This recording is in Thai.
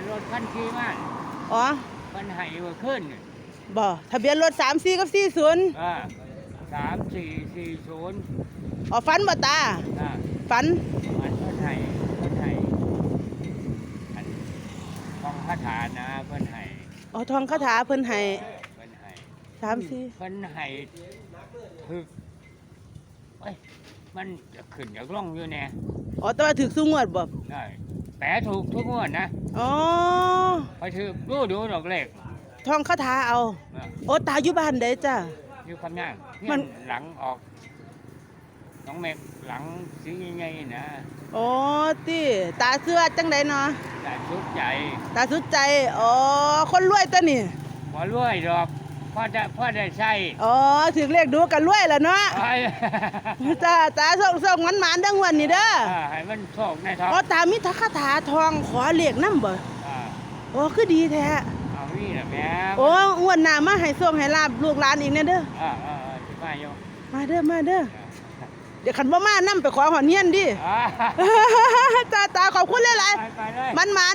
นรถคันขี่มาอ๋อเพิ่นให้ว่าขึ้นบ่ทะเบียนรถ34กับ40อ่าสามสี่สี่ศูนย์อ๋อฝันบ่ตาอ่าฝันมันเพิ่นให้เพิ่นให้อันของคาถานะเพิ่นให้อ๋อทองคาถาเพิ่นให้เพิ่นให้34เพิ่นให้ถึกเอ้ยมันจะขึ้นจากล่องอยู่แน่อ๋อแต่ว่าถึกสูงวดบ่ได้ แปะถูกทุกงวดนะอ๋อไปถือดูดูดอกเล็กทองคาถาเอาอ่าโอ้ตาอยู่บ้านใดจ้ะอยู่คำย่างมันเยหลังออกน้องเมฆหลังสีไงนะอ๋อติตาเสื้อจังไดเนาะแต่ชุกใจ ตาสุดใจอ๋อคนรวยตัวนี่พอรวยดอก พ่อจะพ่อได้ใช้อ๋อถึงเลขดูกันรวยแล้วเนาะไอ้จ้าตาส่งส่งมันหมานๆเดังวันนี่เด้ออ่าให้มันโชคในท้องอ๋อตามีทักคาถาทองขอเลขนำบ่อ่าโอ้คือดีแท้เอานี่แหละแม่โอ้งวดหน้ามาให้ส่งให้ลาบลูกหลานอีกแน่เด้ออ่าอ่าอ่าสิมาอยู่มาเด้อมาเด้อเดี๋ยวคันบ่มานํไปขอหอนเฮียนดิอ่าตาตาขอบคุณหลายไปไปเลยๆมันหมา